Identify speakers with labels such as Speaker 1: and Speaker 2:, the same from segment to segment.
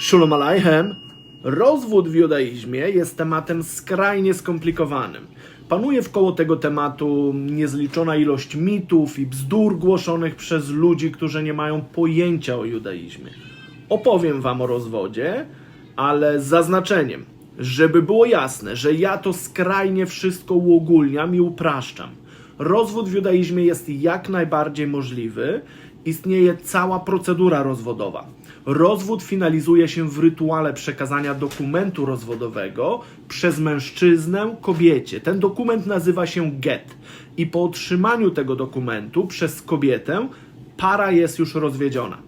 Speaker 1: Shalom Aleichem. Rozwód w judaizmie jest tematem skrajnie skomplikowanym. Panuje wkoło tego tematu niezliczona ilość mitów i bzdur głoszonych przez ludzi, którzy nie mają pojęcia o judaizmie. Opowiem Wam o rozwodzie, ale z zaznaczeniem, żeby było jasne, że ja to skrajnie wszystko uogólniam i upraszczam. Rozwód w judaizmie jest jak najbardziej możliwy. Istnieje cała procedura rozwodowa. Rozwód finalizuje się w rytuale przekazania dokumentu rozwodowego przez mężczyznę kobiecie. Ten dokument nazywa się get. I po otrzymaniu tego dokumentu przez kobietę para jest już rozwiedziona.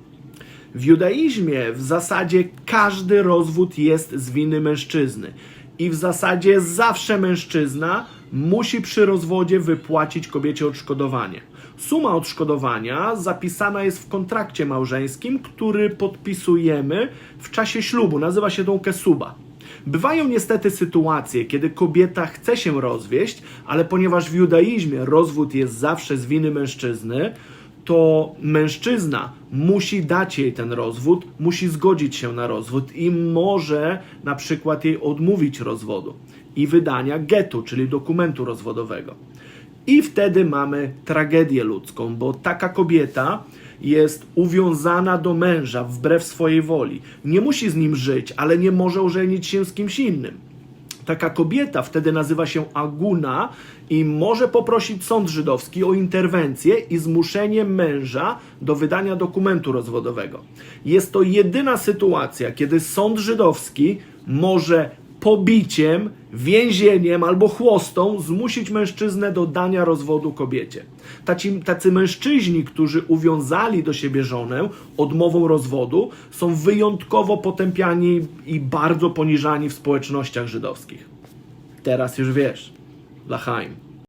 Speaker 1: W judaizmie w zasadzie każdy rozwód jest z winy mężczyzny. I w zasadzie zawsze mężczyzna musi przy rozwodzie wypłacić kobiecie odszkodowanie. Suma odszkodowania zapisana jest w kontrakcie małżeńskim, który podpisujemy w czasie ślubu. Nazywa się tą kesuba. Bywają niestety sytuacje, kiedy kobieta chce się rozwieść, ale ponieważ w judaizmie rozwód jest zawsze z winy mężczyzny, to mężczyzna musi dać jej ten rozwód, musi zgodzić się na rozwód i może na przykład jej odmówić rozwodu i wydania getu, czyli dokumentu rozwodowego. I wtedy mamy tragedię ludzką, bo taka kobieta jest uwiązana do męża wbrew swojej woli. Nie musi z nim żyć, ale nie może ożenić się z kimś innym. Taka kobieta wtedy nazywa się aguna i może poprosić sąd żydowski o interwencję i zmuszenie męża do wydania dokumentu rozwodowego. Jest to jedyna sytuacja, kiedy sąd żydowski może pobiciem, więzieniem albo chłostą zmusić mężczyznę do dania rozwodu kobiecie. Tacy mężczyźni, którzy uwiązali do siebie żonę odmową rozwodu, są wyjątkowo potępiani i bardzo poniżani w społecznościach żydowskich. Teraz już wiesz. Lachaim.